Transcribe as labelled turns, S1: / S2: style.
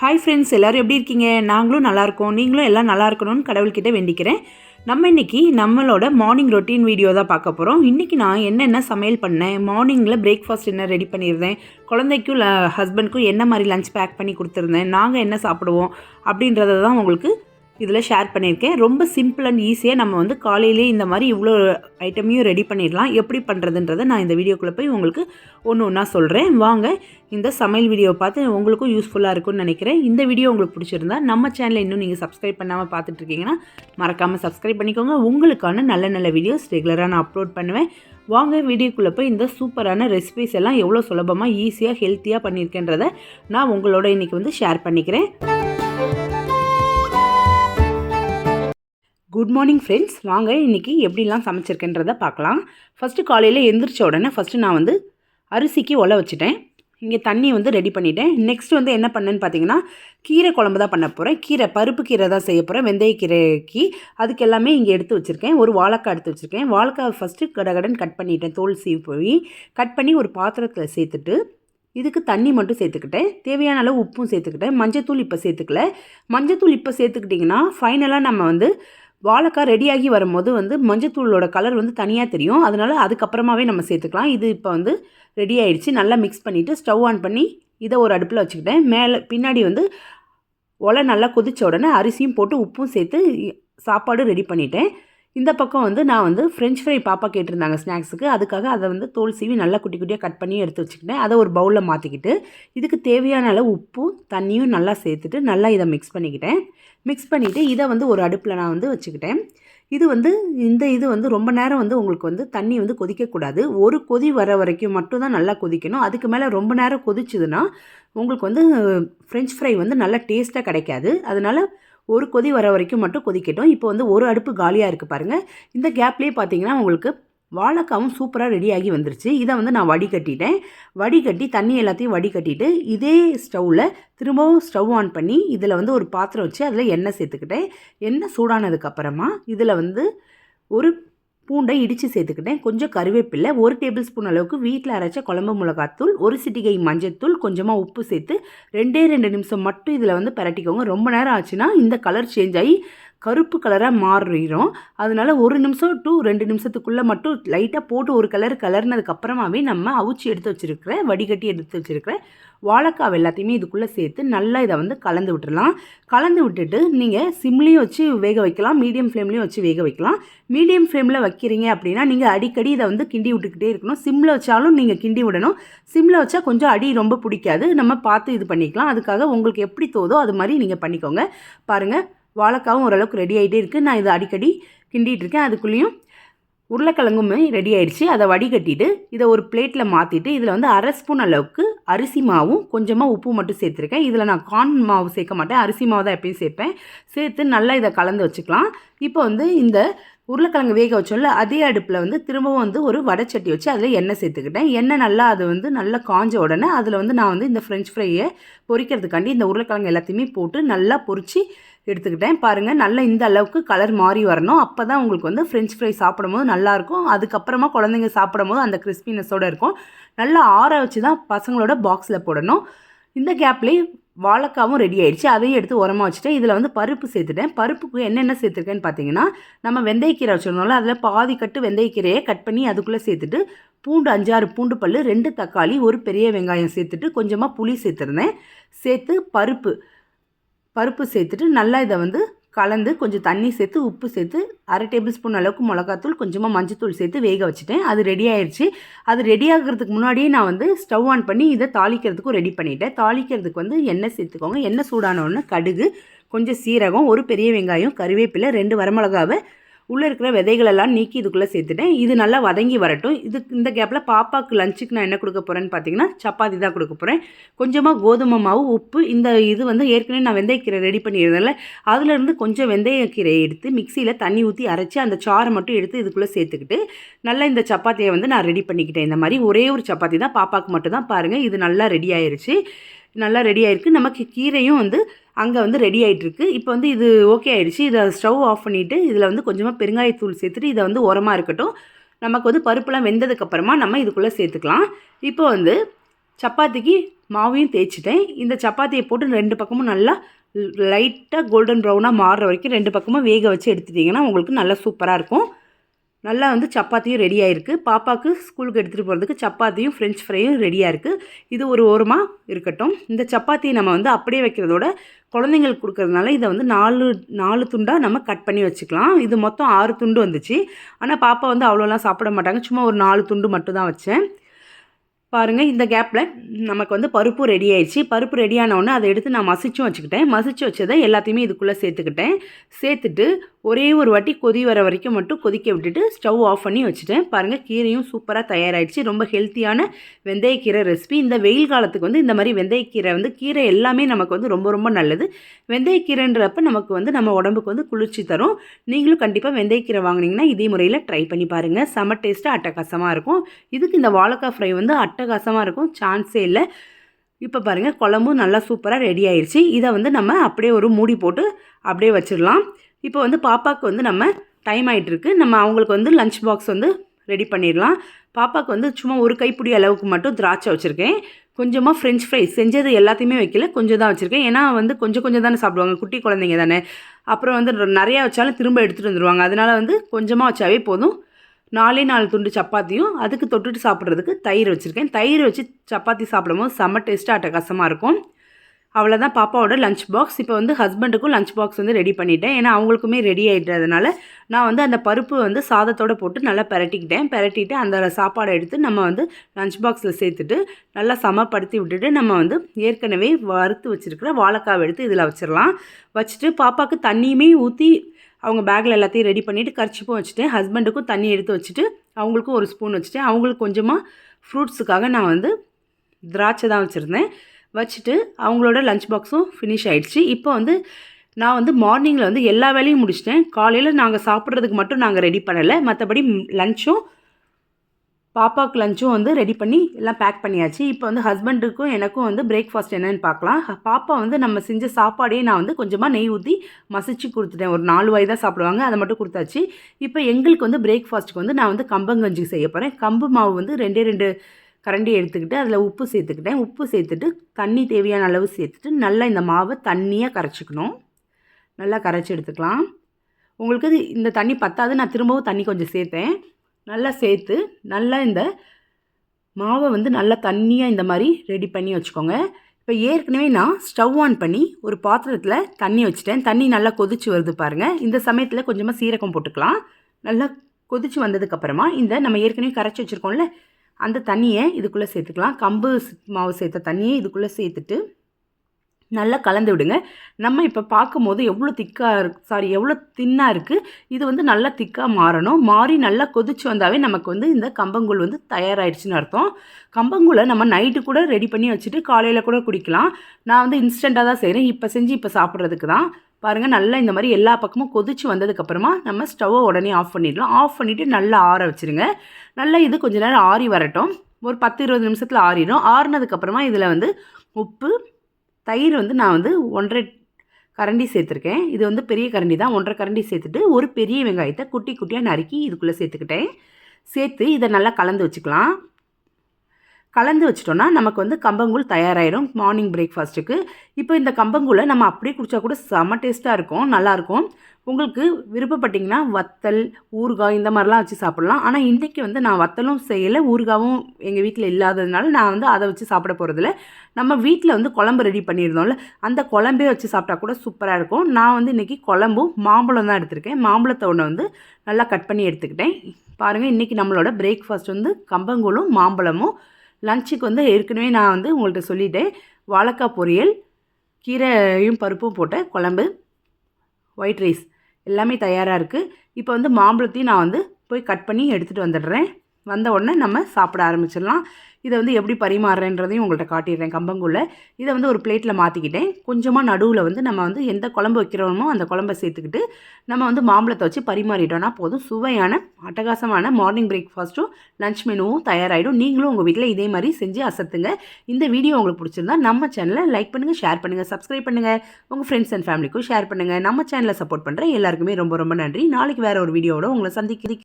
S1: Hi friends எல்லோரும் எப்படி இருக்கீங்க? நாங்களும் நல்லாயிருக்கோம். நீங்களும் எல்லாம் நல்லா இருக்கணும்னு கடவுள்கிட்ட வேண்டிக்கிறேன். நம்ம இன்றைக்கி நம்மளோட மார்னிங் ரொட்டீன் வீடியோ தான் பார்க்க போகிறோம் இன்றைக்கி நான் என்னென்ன சமையல் பண்ணேன்? மார்னிங்கில் பிரேக்ஃபாஸ்ட் என்ன ரெடி பண்ணியிருந்தேன். குழந்தைக்கும் ஹஸ்பண்ட்க்கும் என்ன மாதிரி லஞ்ச் பேக் பண்ணி கொடுத்துருந்தேன்? நாங்கள் என்ன சாப்பிடுவோம்? அப்படின்றத தான் உங்களுக்கு இதில் ஷேர் பண்ணியிருக்கேன். ரொம்ப சிம்பிள் அண்ட் ஈஸியாக நம்ம வந்து காலையிலேயே இந்த மாதிரி இவ்வளோ ஐட்டமையும் ரெடி பண்ணிடலாம். எப்படி பண்ணுறதுன்றதை நான் இந்த வீடியோக்குள்ளே போய் உங்களுக்கு ஒன்று ஒன்றா சொல்கிறேன். வாங்க இந்த சமையல் வீடியோவை பார்த்து உங்களுக்கும் யூஸ்ஃபுல்லாக இருக்கும்னு நினைக்கிறேன். இந்த வீடியோ உங்களுக்கு பிடிச்சிருந்தா நம்ம சேனலை இன்னும் நீங்கள் சப்ஸ்கிரைப் பண்ணாமல் பார்த்துட்ருக்கீங்கன்னா மறக்காமல் சப்ஸ்கிரைப் பண்ணிக்கோங்க. உங்களுக்கான நல்ல நல்ல வீடியோஸ் ரெகுலராக நான் அப்லோட் பண்ணுவேன். வாங்க வீடியோக்குள்ளே போய் இந்த சூப்பரான ரெசிபிஸ் எல்லாம் எவ்வளோ சுலபமாக ஈஸியாக ஹெல்த்தியாக பண்ணியிருக்கேன்றதை நான் உங்களோட இன்றைக்கி வந்து ஷேர் பண்ணிக்கிறேன். குட் மார்னிங் ஃப்ரெண்ட்ஸ் வாங்க இன்றைக்கி எப்படிலாம் சமைச்சிருக்கேன்றதை பார்க்கலாம். ஃபஸ்ட்டு காலையில் எந்திரிச்ச உடனே ஃபஸ்ட்டு நான் வந்து அரிசிக்கு ஒலை வச்சுட்டேன். இங்கே தண்ணி வந்து ரெடி பண்ணிட்டேன். நெக்ஸ்ட் வந்து என்ன பண்ணேன்னு பார்த்தீங்கன்னா கீரை குழம்பு தான் பண்ண போகிறேன் கீரை பருப்பு கீரை தான் செய்ய போகிறேன் வெந்தயக்கீரைக்கு அதுக்கு எல்லாமே இங்கே எடுத்து வச்சுருக்கேன். ஒரு வாழைக்காய் எடுத்து வச்சுருக்கேன். வாழைக்காய் ஃபஸ்ட்டு கடகடன் கட் பண்ணிட்டேன். தோல் சீவி போய் கட் பண்ணி ஒரு பாத்திரத்தில் சேர்த்துட்டு இதுக்கு தண்ணி மட்டும் சேர்த்துக்கிட்டேன். தேவையான அளவு உப்பும் சேர்த்துக்கிட்டேன். மஞ்சத்தூள் இப்போ சேர்த்துக்கல. மஞ்சத்தூள் இப்போ சேர்த்துக்கிட்டிங்கன்னா ஃபைனலாக நம்ம வந்து வாழைக்காய் ரெடியாகி வரும்போது வந்து மஞ்சத்தூளோட கலர் வந்து தனியாக தெரியும். அதனால் அதுக்கப்புறமாவே நம்ம சேர்த்துக்கலாம். இது இப்போ வந்து ரெடி ஆயிடுச்சு. நல்லா மிக்ஸ் பண்ணிவிட்டு ஸ்டவ் ஆன் பண்ணி இதை ஒரு அடுப்பில் வச்சுக்கிட்டேன். மேலே பின்னாடி வந்து ஒலை நல்லா கொதித்த உடனே அரிசியும் போட்டு உப்பும் சேர்த்து சாப்பாடு ரெடி பண்ணிட்டேன். இந்த பக்கம் வந்து நான் வந்து ஃப்ரெஞ்ச் ஃப்ரை பாப்பா கேட்டிருந்தாங்க ஸ்நாக்ஸுக்கு அதுக்காக அதை வந்து தோல் சீவி நல்லா குட்டி குட்டியாக கட் பண்ணி எடுத்து வச்சுக்கிட்டேன். அதை ஒரு பவுலில் மாற்றிக்கிட்டு இதுக்கு தேவையான அளவு உப்பும் தண்ணியும் நல்லா சேர்த்துட்டு நல்லா இதை மிக்ஸ் பண்ணிக்கிட்டேன். மிக்ஸ் பண்ணிவிட்டு இதை வந்து ஒரு அடுப்பில் நான் வந்து வச்சுக்கிட்டேன். இது வந்து இந்த இது வந்து ரொம்ப நேரம் வந்து உங்களுக்கு வந்து தண்ணி வந்து கொதிக்கக்கூடாது. ஒரு கொதி வர வரைக்கும் மட்டும் தான் நல்லா கொதிக்கணும். அதுக்கு மேலே ரொம்ப நேரம் கொதிச்சுதுன்னா உங்களுக்கு வந்து ஃப்ரெஞ்ச் ஃப்ரை வந்து நல்லா டேஸ்ட்டாக கிடைக்காது. அதனால் ஒரு கொதி வர வரைக்கும் மட்டும் கொதிக்கட்டும். இப்போ வந்து ஒரு அடுப்பு காலியாக இருக்குது பாருங்கள் இந்த கேப்லேயே பார்த்தீங்கன்னா உங்களுக்கு வாழைக்காவும் சூப்பராக ரெடியாகி வந்துருச்சு. இதை வந்து நான் வடிகட்டிட்டேன். வடிகட்டி தண்ணி எல்லாத்தையும் வடிகட்டிட்டு இதே ஸ்டவ்வில் திரும்பவும் ஸ்டவ் ஆன் பண்ணி இதில் வந்து ஒரு பாத்திரம் வச்சு அதில் எண்ணெய் சேர்த்துக்கிட்டேன். எண்ணெய் சூடானதுக்கப்புறமா இதில் வந்து ஒரு பூண்டை இடித்து சேர்த்துக்கிட்டேன். கொஞ்சம் கருவேப்பில்லை ஒரு டேபிள் ஸ்பூன் அளவுக்கு வீட்டில் அரைச்ச குழம்பு மிளகாத்தூள் ஒரு சிட்டிகை மஞ்சத்தூள் கொஞ்சமாக உப்பு சேர்த்து ரெண்டே ரெண்டு நிமிஷம் மட்டும் இதில் வந்து பரட்டிக்கோங்க. ரொம்ப நேரம் ஆச்சுன்னா இந்த கலர் சேஞ்ச் ஆகி கருப்பு கலராக மாறிடும். அதனால ஒரு நிமிஷம் டூ ரெண்டு நிமிஷத்துக்குள்ளே மட்டும் லைட்டாக போட்டு ஒரு கலர் கலர்னதுக்கப்புறமாவே நம்ம அவிச்சு எடுத்து வச்சுருக்கிற வடிகட்டி எடுத்து வச்சுருக்கிற வாழைக்காய் எல்லாத்தையுமே இதுக்குள்ளே சேர்த்து நல்லா இதை வந்து கலந்து விட்டுடலாம். கலந்து விட்டுட்டு நீங்கள் சிம்லேயும் வச்சு வேக வைக்கலாம் மீடியம் ஃப்ளேம்லேயும் வச்சு வேக வைக்கலாம். மீடியம் ஃப்ளேமில் வைக்கிறீங்க அப்படின்னா நீங்கள் அடிக்கடி இதை வந்து கிண்டி விட்டுக்கிட்டே இருக்கணும். சிம்மில் வச்சாலும் நீங்கள் கிண்டி விடணும். சிம்மில் வச்சா கொஞ்சம் அடி ரொம்ப பிடிக்காது. நம்ம பார்த்து இது பண்ணிக்கலாம். அதுக்காக உங்களுக்கு எப்படி தோதோ அது மாதிரி நீங்கள் பண்ணிக்கோங்க. பாருங்கள் வாழைக்காவும் ஓரளவுக்கு ரெடி ஆகிட்டே இருக்குது நான் இதை அடிக்கடி கிண்டிகிட்டு இருக்கேன். அதுக்குள்ளேயும் உருளைக்கிழங்குமே ரெடி ஆயிடுச்சு. அதை வடிகட்டிட்டு இதை ஒரு பிளேட்டில் மாற்றிட்டு இதில் வந்து அரை ஸ்பூன் அளவுக்கு அரிசி மாவும் கொஞ்சமாக உப்பு மட்டும் சேர்த்துருக்கேன். இதில் நான் கார்ன் மாவு சேர்க்க மாட்டேன். அரிசி மாவு தான் எப்பயும் சேர்ப்பேன். சேர்த்து நல்லா இதை கலந்து வச்சுக்கலாம். இப்போ வந்து இந்த உருளைக்கிழங்கு வேக வச்சோம்ல அதே அடுப்பில் வந்து திரும்பவும் வந்து ஒரு வடைச்சட்டி வச்சு அதில் எண்ணெய் சேர்த்துக்கிட்டேன். எண்ணெய் நல்லா அது வந்து நல்லா காஞ்ச உடனே அதில் வந்து நான் வந்து இந்த ஃப்ரெஞ்ச் ஃப்ரையை பொரிக்கிறதுக்காண்டி இந்த உருளைக்கிழங்கு எல்லாத்தையுமே போட்டு நல்லா பொரித்து எடுத்துக்கிட்டேன். பாருங்கள் நல்லா இந்த அளவுக்கு கலர் மாறி வரணும். அப்போ தான் உங்களுக்கு வந்து ஃப்ரெஞ்ச் ஃப்ரை சாப்பிடும் போது நல்லாயிருக்கும். அதுக்கப்புறமா குழந்தைங்க சாப்பிடும் போது அந்த கிறிஸ்பினஸோடு இருக்கும். நல்லா ஆற வச்சு தான் பசங்களோட பாக்ஸில் போடணும். இந்த கேப்லேயே வாழைக்காவும் ரெடி ஆயிடுச்சு. அதையும் எடுத்து உரமாக வச்சுட்டேன். இதில் வந்து பருப்பு சேர்த்துட்டேன். பருப்புக்கு என்னென்ன சேர்த்துருக்கேன்னு பார்த்தீங்கன்னா நம்ம வெந்தயக்கீரை வச்சுருந்தோம்ல அதில் பாதி கட்டு வெந்தயக்கீரையை கட் பண்ணி அதுக்குள்ளே சேர்த்துட்டு பூண்டு அஞ்சாறு பூண்டு பல் ரெண்டு தக்காளி ஒரு பெரிய வெங்காயம் சேர்த்துட்டு கொஞ்சமாக புளி சேர்த்துருந்தேன். சேர்த்து பருப்பு பருப்பு சேர்த்துட்டு நல்லா இதை வந்து கலந்து கொஞ்சம் தண்ணி சேர்த்து உப்பு சேர்த்து அரை டேபிள் ஸ்பூன் அளவுக்கு மிளகாத்தூள் கொஞ்சமாக மஞ்சத்தூள் சேர்த்து வேக வச்சுட்டேன். அது ரெடி ஆயிடுச்சு அது ரெடி ஆகிறதுக்கு முன்னாடியே நான் வந்து ஸ்டவ் ஆன் பண்ணி இதை தாளிக்கிறதுக்கும் ரெடி பண்ணிட்டேன். தாளிக்கிறதுக்கு வந்து எண்ணெய் சேர்த்துக்கோங்க. எண்ணெய் சூடான கடுகு கொஞ்சம் சீரகம் ஒரு பெரிய வெங்காயம் கருவேப்பிலை ரெண்டு வரமிளகாவை உள்ளே இருக்கிற விதைகளெல்லாம் நீக்கி இதுக்குள்ளே சேர்த்துட்டேன். இது நல்லா வதங்கி வரட்டும். இது இந்த கேப்பில் பாப்பாவுக்கு லஞ்சுக்கு நான் என்ன கொடுக்க போகிறேன்னு பார்த்தீங்கன்னா சப்பாத்தி தான் கொடுக்க போகிறேன் கொஞ்சமாக கோதுமை மாவு உப்பு இந்த இது வந்து ஏற்கனவே நான் வெந்தயக்கீரை ரெடி பண்ணியிருந்தேன்ல அதுலேருந்து கொஞ்சம் வெந்தயக்கீரையை எடுத்து மிக்சியில் தண்ணி ஊற்றி அரைச்சி அந்த சாரை மட்டும் எடுத்து இதுக்குள்ளே சேர்த்துக்கிட்டு நல்லா இந்த சப்பாத்தியை வந்து நான் ரெடி பண்ணிக்கிட்டேன். இந்த மாதிரி ஒரே ஒரு சப்பாத்தி தான் பாப்பாவுக்கு மட்டும் தான் பாருங்கள் இது நல்லா ரெடி ஆயிடுச்சு நல்லா ரெடி ஆயிருக்கு. நமக்கு கீரையும் வந்து அங்கே வந்து ரெடி ஆகிட்டுருக்கு இப்போ வந்து இது ஓகே ஆகிடுச்சு இதை ஸ்டவ் ஆஃப் பண்ணிவிட்டு இதில் வந்து கொஞ்சமாக பெருங்காயத்தூள் சேர்த்துட்டு இதை வந்து உரமாக இருக்கட்டும். நமக்கு வந்து பருப்புலாம் வெந்ததுக்கப்புறமா நம்ம இதுக்குள்ளே சேர்த்துக்கலாம். இப்போ வந்து சப்பாத்திக்கு மாவையும் தேய்ச்சிட்டேன். இந்த சப்பாத்தியை போட்டு ரெண்டு பக்கமும் நல்லா லைட்டாக கோல்டன் ப்ரௌனாக மாறுற வரைக்கும் ரெண்டு பக்கமும் வேக வச்சு எடுத்துட்டிங்கன்னா உங்களுக்கு நல்லா சூப்பராக இருக்கும். நல்லா வந்து சப்பாத்தியும் ரெடியாகிருக்கு பாப்பாவுக்கு ஸ்கூலுக்கு எடுத்துகிட்டு போகிறதுக்கு சப்பாத்தியும் ஃப்ரெஞ்ச் ஃப்ரையும் ரெடியாக இருக்குது இது ஒரு ஓரமாக இருக்கட்டும். இந்த சப்பாத்தியை நம்ம வந்து அப்படியே வைக்கிறதோட குழந்தைங்களுக்கு கொடுக்கறதுனால இதை வந்து நாலு நாலு துண்டாக நம்ம கட் பண்ணி வச்சுக்கலாம். இது மொத்தம் ஆறு துண்டு வந்துச்சு. ஆனால் பாப்பா வந்து அவ்வளோலாம் சாப்பிட மாட்டாங்க. சும்மா ஒரு நாலு துண்டு மட்டும் தான் வச்சேன். பாருங்கள் இந்த கேப்பில் நமக்கு வந்து பருப்பு ரெடி ஆயிடுச்சு. பருப்பு ரெடி ஆனவுடனே அதை எடுத்து நான் மசிச்சும் வச்சுக்கிட்டேன். மசிச்சு வச்சதை எல்லாத்தையுமே இதுக்குள்ளே சேர்த்துக்கிட்டேன். சேர்த்துட்டு ஒரே ஒரு வாட்டி கொதி வர வரைக்கும் மட்டும் கொதிக்க விட்டுட்டு ஸ்டவ் ஆஃப் பண்ணி வச்சுட்டேன். பாருங்கள் கீரையும் சூப்பராக தயாராகிடுச்சு ரொம்ப ஹெல்த்தியான வெந்தயக்கீரை ரெசிபி இந்த வெயில் காலத்துக்கு வந்து இந்த மாதிரி வெந்தயக்கீரை வந்து கீரை எல்லாமே நமக்கு வந்து ரொம்ப ரொம்ப நல்லது. வெந்தயக்கீரைன்றப்ப நமக்கு வந்து நம்ம உடம்புக்கு வந்து குளிர்ச்சி தரும். நீங்களும் கண்டிப்பாக வெந்தயக்கீரை வாங்கினீங்கன்னா இதே முறையில் ட்ரை பண்ணி பாருங்கள் செம டேஸ்ட்டாக அட்டகாசமாக இருக்கும். இதுக்கு இந்த வாழைக்காய் ஃப்ரை வந்து அட்டகாசமாக இருக்கும். சான்ஸே இல்லை. இப்போ பாருங்கள் குழம்பும் நல்லா சூப்பராக ரெடி ஆயிடுச்சு. இதை வந்து நம்ம அப்படியே ஒரு மூடி போட்டு அப்படியே வச்சிடலாம். இப்போ வந்து பாப்பாவுக்கு வந்து நம்ம டைம் ஆகிட்டுருக்கு நம்ம அவங்களுக்கு வந்து லஞ்ச் பாக்ஸ் வந்து ரெடி பண்ணிடலாம். பாப்பாவுக்கு வந்து சும்மா ஒரு கைப்பிடி அளவுக்கு மட்டும் திராட்சை வச்சுருக்கேன். கொஞ்சமாக ஃப்ரெஞ்ச் ஃப்ரை செஞ்சது எல்லாத்தையுமே வைக்கல. கொஞ்சம் தான் வச்சுருக்கேன். ஏன்னா வந்து கொஞ்சம் கொஞ்சம் தானே சாப்பிடுவாங்க. குட்டி குழந்தைங்க தானே. அப்புறம் வந்து நிறையா வச்சாலும் திரும்ப எடுத்துகிட்டு வந்துடுவாங்க அதனால் வந்து கொஞ்சமாக வச்சாவே போதும். நாலே நாலு துண்டு சப்பாத்தியும் அதுக்கு தொட்டுட்டு சாப்பிட்றதுக்கு தயிர் வச்சுருக்கேன். தயிர் வச்சு சப்பாத்தி சாப்பிடும்போது செம்ம டேஸ்ட்டாக அட்டகாசமாக இருக்கும். அவ்வளோதான் பாப்பாவோட லஞ்ச் பாக்ஸ் இப்போ வந்து ஹஸ்பண்டுக்கும் லஞ்ச் பாக்ஸ் வந்து ரெடி பண்ணிட்டேன். ஏன்னா அவங்களுக்குமே ரெடி ஆகிட்டதுனால நான் வந்து அந்த பருப்பு வந்து சாதத்தோடு போட்டு நல்லா பரட்டிக்கிட்டேன். பரட்டிட்டு அந்த சாப்பாடை எடுத்து நம்ம வந்து லஞ்ச் பாக்ஸில் சேர்த்துட்டு நல்லா சமப்படுத்தி விட்டுட்டு நம்ம வந்து ஏற்கனவே வறுத்து வச்சுருக்கிற வாழைக்காவை எடுத்து இதில் வச்சிடலாம். வச்சுட்டு பாப்பாவுக்கு தண்ணியுமே ஊற்றி அவங்க பேக்கில் எல்லாத்தையும் ரெடி பண்ணிவிட்டு கரிச்சிப்பும் வச்சுட்டேன். ஹஸ்பண்டுக்கும் தண்ணி எடுத்து வச்சுட்டு அவங்களுக்கும் ஒரு ஸ்பூன் வச்சுட்டேன். அவங்களுக்கு கொஞ்சமாக ஃப்ரூட்ஸுக்காக நான் வந்து திராட்சை தான் வச்சுருந்தேன். வச்சுட்டு அவங்களோட லஞ்ச் பாக்ஸும் ஃபினிஷ் ஆகிடுச்சு இப்போ வந்து நான் வந்து மார்னிங்கில் வந்து எல்லா வேலையும் முடிச்சிட்டேன். காலையில் நாங்கள் சாப்பிட்றதுக்கு மட்டும் நாங்கள் ரெடி பண்ணலை. மற்றபடி லஞ்சும் பாப்பாவுக்கு லஞ்சும் வந்து ரெடி பண்ணி எல்லாம் பேக் பண்ணியாச்சு. இப்போ வந்து ஹஸ்பண்டுக்கும் எனக்கும் வந்து பிரேக்ஃபாஸ்ட் என்னென்னு பார்க்கலாம். பாப்பா வந்து நம்ம செஞ்ச சாப்பாடே நான் வந்து கொஞ்சமாக நெய் ஊற்றி மசிச்சு கொடுத்துட்டேன். ஒரு நாலு வாய் தான் சாப்பிடுவாங்க. அதை மட்டும் கொடுத்தாச்சு. இப்போ எங்களுக்கு வந்து பிரேக்ஃபாஸ்ட்டுக்கு வந்து நான் வந்து கம்பங்கஞ்சி செய்ய போகிறேன் கம்பு மாவு வந்து ரெண்டே ரெண்டு கரண்டி எடுத்துக்கிட்டு அதில் உப்பு சேர்த்துக்கிட்டேன். உப்பு சேர்த்துட்டு தண்ணி தேவையான அளவு சேர்த்துட்டு நல்லா இந்த மாவை தண்ணியாக கரைச்சிக்கணும். நல்லா கரைச்சி எடுத்துக்கலாம். உங்களுக்கு இந்த தண்ணி பத்தாது நான் திரும்பவும் தண்ணி கொஞ்சம் சேர்த்தேன். நல்லா சேர்த்து நல்லா இந்த மாவை வந்து நல்லா தண்ணியாக இந்த மாதிரி ரெடி பண்ணி வச்சுக்கோங்க. இப்போ ஏற்கனவே நான் ஸ்டவ் ஆன் பண்ணி ஒரு பாத்திரத்தில் தண்ணி வச்சுட்டேன். தண்ணி நல்லா கொதிச்சு வருது பாருங்கள் இந்த சமயத்தில் கொஞ்சமாக சீரகம் போட்டுக்கலாம். நல்லா கொதிச்சு வந்ததுக்கப்புறமா இந்த நம்ம ஏற்கனவே கரைச்சி வச்சுருக்கோம்ல அந்த தண்ணியை இதுக்குள்ளே சேர்த்துக்கலாம். கம்பு மாவு சேர்த்த தண்ணியை இதுக்குள்ளே சேர்த்துட்டு நல்லா கலந்து விடுங்க. நம்ம இப்போ பார்க்கும்போது எவ்வளோ திக்காக இருக்கு சாரி எவ்வளோ தின்னாக இருக்குது இது வந்து நல்லா திக்காக மாறணும். மாறி நல்லா கொதிச்சு வந்தாவே நமக்கு வந்து இந்த கம்பங்கூழ் வந்து தயாராகிடுச்சின்னு அர்த்தம். கம்பங்கூழை நம்ம நைட்டு கூட ரெடி பண்ணி வச்சுட்டு காலையில் கூட குடிக்கலாம். நான் வந்து இன்ஸ்டண்ட்டாக தான் செய்கிறேன் இப்போ செஞ்சு இப்போ சாப்பிட்றதுக்கு தான். பாருங்கள் நல்லா இந்த மாதிரி எல்லா பக்கமும் கொதிச்சு வந்ததுக்கப்புறமா நம்ம ஸ்டவ்வை உடனே ஆஃப் பண்ணிடலாம். ஆஃப் பண்ணிவிட்டு நல்லா ஆற வச்சுருங்க. நல்லா இது கொஞ்ச நேரம் ஆறி வரட்டும். ஒரு பத்து இருபது நிமிஷத்தில் ஆறிடும். ஆறினதுக்கப்புறமா இதில் வந்து உப்பு தயிர் வந்து நான் வந்து ஒன்றரை கரண்டி சேர்த்துருக்கேன். இது வந்து பெரிய கரண்டி தான். ஒன்றரை கரண்டி சேர்த்துட்டு ஒரு பெரிய வெங்காயத்தை குட்டி குட்டியாக நறுக்கி இதுக்குள்ளே சேர்த்துக்கிட்டேன். சேர்த்து இதை நல்லா கலந்து வச்சுக்கலாம். கலந்து வச்சிட்டோன்னா நமக்கு வந்து கம்பங்கூழ் தயாராகிடும் மார்னிங் பிரேக்ஃபாஸ்ட்டுக்கு இப்போ இந்த கம்பங்கூழை நம்ம அப்படியே குடித்தா கூட செம்ம டேஸ்ட்டாக இருக்கும் நல்லாயிருக்கும் உங்களுக்கு விருப்பப்பட்டிங்கன்னா வத்தல் ஊறுகாய் இந்த மாதிரிலாம் வச்சு சாப்பிட்லாம். ஆனால் இன்றைக்கி வந்து நான் வத்தலும் செய்யலை ஊறுகாவும் எங்கள் வீட்டில் இல்லாததுனால நான் வந்து அதை வச்சு சாப்பிட போகிறதில்ல நம்ம வீட்டில் வந்து குழம்பு ரெடி பண்ணியிருந்தோம்ல அந்த குழம்பே வச்சு சாப்பிட்டா கூட சூப்பராக இருக்கும். நான் வந்து இன்றைக்கி குழம்பும் மாம்பழம் தான் எடுத்திருக்கேன். மாம்பழத்தை ஒன்று வந்து நல்லா கட் பண்ணி எடுத்துக்கிட்டேன். பாருங்கள் இன்றைக்கி நம்மளோட பிரேக்ஃபாஸ்ட் வந்து கம்பங்கூழும் மாம்பழமும் லஞ்சுக்கு வந்து ஏற்கனவே நான் வந்து உங்கள்கிட்ட சொல்லிட்டேன். வாழைக்காய் பொரியல் கீரையும் பருப்பும் போட்ட குழம்பு ஒயிட் ரைஸ் எல்லாமே தயாராக இருக்குது இப்போ வந்து மாம்பழத்தையும் நான் வந்து போய் கட் பண்ணி எடுத்துகிட்டு வந்துடுறேன். வந்த உடனே நம்ம சாப்பிட ஆரம்பிச்சிடலாம். இதை வந்து எப்படி பரிமாறுறேன்றதையும் உங்கள்கிட்ட காட்டிடுறேன் கம்பங்குள்ள இதை வந்து ஒரு பிளேட்டில் மாற்றிக்கிட்டேன் கொஞ்சமாக நடுவில் வந்து நம்ம வந்து எந்த குழம்பு வைக்கிறோமோ அந்த குழம்பை சேர்த்துக்கிட்டு நம்ம வந்து மாம்பழத்தை வச்சு பரிமாறிட்டோன்னா போதும். சுவையான அட்டகாசமான மார்னிங் பிரேக்ஃபாஸ்ட்டும் லஞ்ச் மெனுவும் தயாராகிடும் நீங்களும் உங்கள் வீட்டில் இதே மாதிரி செஞ்சு அசத்துங்க. இந்த வீடியோ உங்களுக்கு பிடிச்சிருந்தா நம்ம சேனலை லைக் பண்ணுங்கள் ஷேர் பண்ணுங்கள் சப்ஸ்கிரைப் பண்ணுங்கள் உங்கள் ஃப்ரெண்ட்ஸ் அண்ட் ஃபேமிலிக்கும் ஷேர் பண்ணுங்கள் நம்ம சேனலை சப்போர்ட் பண்ணுறேன் எல்லாருக்குமே ரொம்ப ரொம்ப நன்றி. நாளைக்கு வேறு ஒரு வீடியோவோட உங்களை சந்திக்கிறேன்.